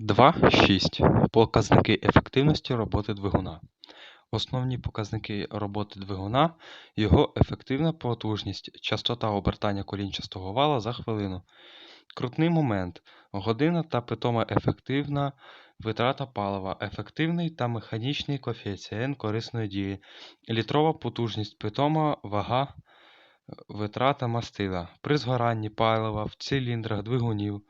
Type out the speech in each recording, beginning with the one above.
2.6. Показники ефективності роботи двигуна. Основні показники роботи двигуна – його ефективна потужність, частота обертання колінчастого вала за хвилину, крутний момент, година та питома ефективна витрата палива, ефективний та механічний коефіцієнт корисної дії, літрова потужність, питома вага, витрата мастила. При згоранні палива в циліндрах двигунів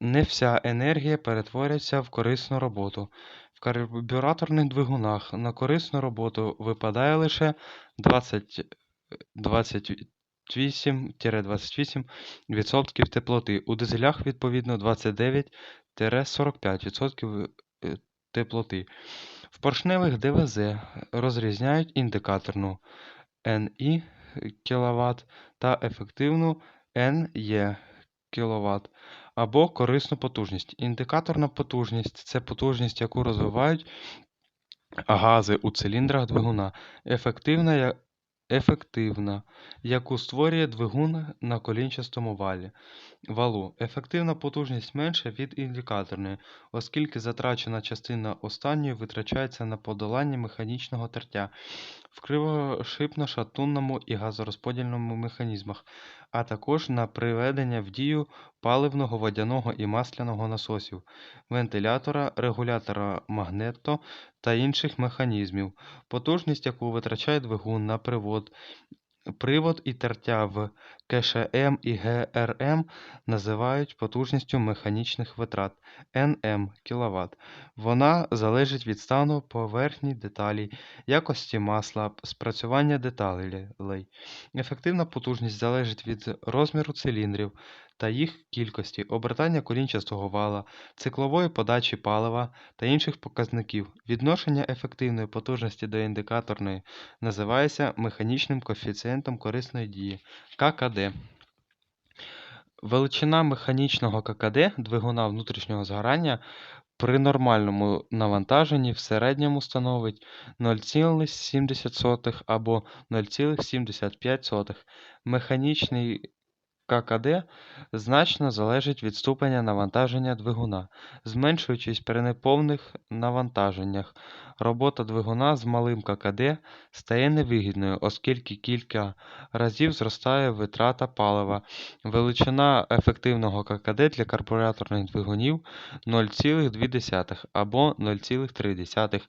не вся енергія перетворюється в корисну роботу. В карбюраторних двигунах на корисну роботу випадає лише 28-28% теплоти, у дизелях відповідно 29-45% е, теплоти. В поршневих ДВЗ розрізняють індикаторну НІ кВт та ефективну НЕ кВт або корисну потужність. Індикаторна потужність це потужність, яку розвивають гази у циліндрах двигуна. Ефективна, ефективна, яку створює двигун на колінчастому валі. Валу. Ефективна потужність менша від індикаторної, оскільки затрачена частина останньої витрачається на подолання механічного тертя в кривошипно-шатунному і газорозподільному механізмах, а також на приведення в дію паливного, водяного і масляного насосів, вентилятора, регулятора магнето та інших механізмів. Потужність, яку витрачає двигун на привод, привод і тертя в КШМ і ГРМ називають потужністю механічних витрат НМ кВт. Вона залежить від стану поверхні деталей, якості масла, спрацювання деталей. Ефективна потужність залежить від розміру циліндрів та їх кількості, обертання колінчастого вала, циклової подачі палива та інших показників. Відношення ефективної потужності до індикаторної називається механічним коефіцієнтом корисної дії ККД. Величина механічного ККД двигуна внутрішнього згорання при нормальному навантаженні в середньому становить 0,70 або 0,75. Механічний ККД значно залежить від ступеня навантаження двигуна. Зменшуючись при неповних навантаженнях, робота двигуна з малим ККД стає невигідною, оскільки кілька разів зростає витрата палива. Величина ефективного ККД для карбюраторних двигунів 0,2 або 0,3,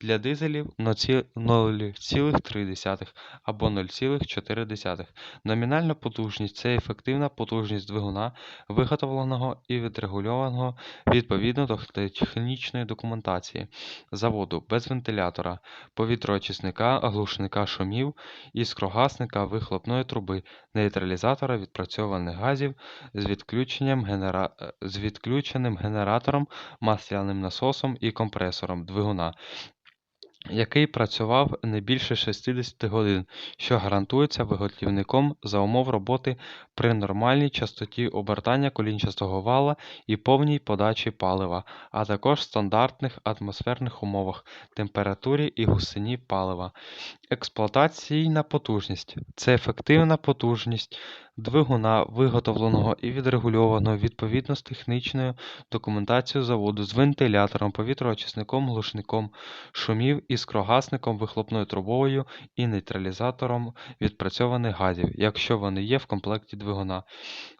для дизелів 0,3 або 0,4. Номінальна потужність це ефективна потужність двигуна, виготовленого і відрегульованого відповідно до технічної документації заводу без вентилятора, повітроочисника, глушника шумів, іскрогасника, вихлопної труби, нейтралізатора відпрацьованих газів з відключенням генера... з відключеним генератором, масляним насосом і компресором двигуна, який працював не більше 60 годин, що гарантується виготовником за умов роботи при нормальній частоті обертання колінчастого вала і повній подачі палива, а також стандартних атмосферних умовах, температурі і густині палива. Експлуатаційна потужність це ефективна потужність двигуна, виготовленого і відрегульованого відповідно з технічною документацією заводу з вентилятором, повітроочисником, глушником шумів, іскрогасником, вихлопною трубою і нейтралізатором відпрацьованих газів, якщо вони є в комплекті двигуна,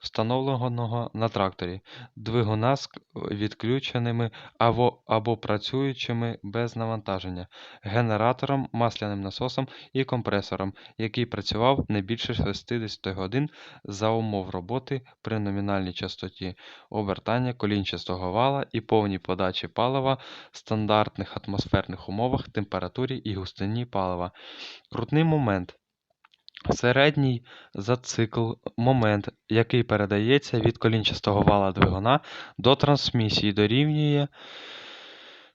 встановленого на тракторі, двигуна з відключеними або, або працюючими без навантаження, генератором, масляним насосом і компресором, який працював не більше 60 годин за умов роботи при номінальній частоті обертання колінчастого вала і повній подачі палива в стандартних атмосферних умовах, температурі і густині палива. Крутний момент середній зацикл момент, який передається від колінчастого вала двигуна до трансмісії, дорівнює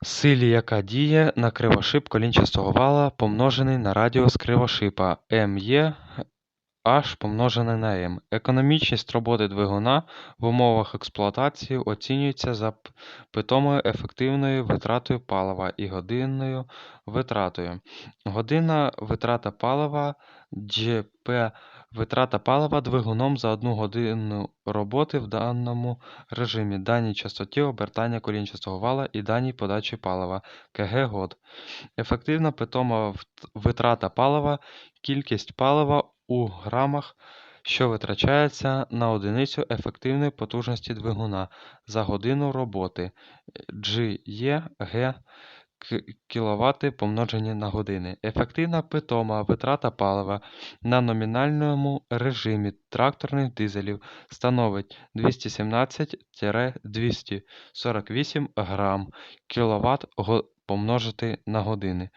силі, яка діє на кривошип колінчастого вала, помножений на радіус кривошипа МЄ H помножене на m. Економічність роботи двигуна в умовах експлуатації оцінюється за питомою ефективною витратою палива і годинною витратою. Година витрата палива GP витрата палива двигуном за одну годину роботи в даному режимі, даній частоті обертання колінчастого вала і даній подачі палива КГ год. Ефективна питома витрата палива кількість палива у грамах, що витрачається на одиницю ефективної потужності двигуна за годину роботи GE Г кВт помножені на години. Ефективна питома витрата палива на номінальному режимі тракторних дизелів становить 217-248 грам кВт помножити на години.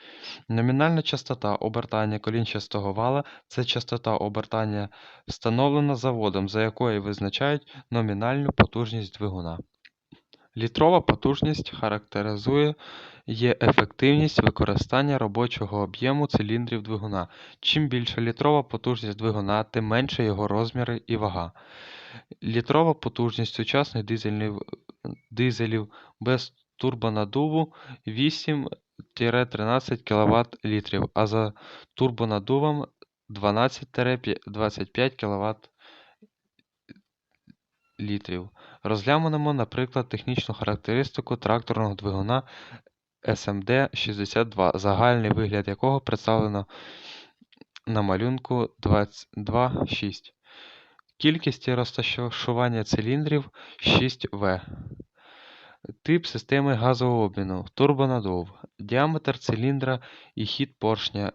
Номінальна частота обертання колінчастого вала – це частота обертання, встановлена заводом, за якою визначають номінальну потужність двигуна. Літрова потужність характеризує є ефективність використання робочого об'єму циліндрів двигуна. Чим більша літрова потужність двигуна, тим менше його розміри і вага. Літрова потужність сучасних дизельних, дизелів без турбонаддуву 8-13 кВт літрів, а за турбонаддувом 12-25 кВт літрів. Розглянемо, наприклад, технічну характеристику тракторного двигуна СМД-62, загальний вигляд якого представлено на малюнку 22.6. Кількість розташування циліндрів 6В. Тип системи газового обміну турбонаддув. Діаметр циліндра і хід поршня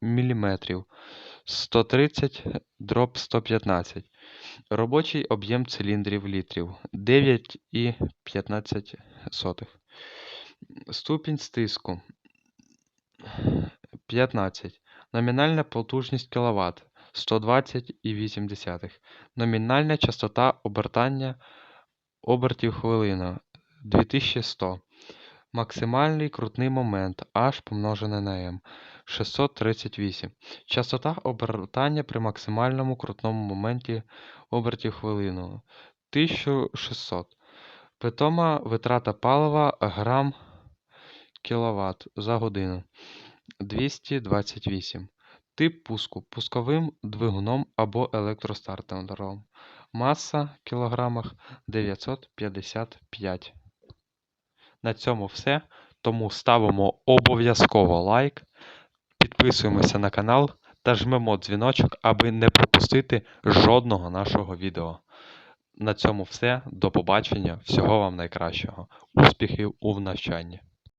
міліметрів 130 дроб 115. Робочий об'єм циліндрів літрів 9,15. Ступінь стиску 15. Номінальна потужність кВт 120,8. Номінальна частота обертання обертів хвилина 2100. Максимальний крутний момент H помножене на m 638. Частота обертання при максимальному крутному моменті обертів хвилину 1600. Питома витрата палива грам кВт за годину 228. Тип пуску пусковим двигуном або електростартером. Маса в кілограмах 955. На цьому все. Тому ставимо обов'язково лайк, підписуємося на канал та жмемо дзвіночок, аби не пропустити жодного нашого відео. На цьому все. До побачення. Всього вам найкращого. Успіхів у навчанні.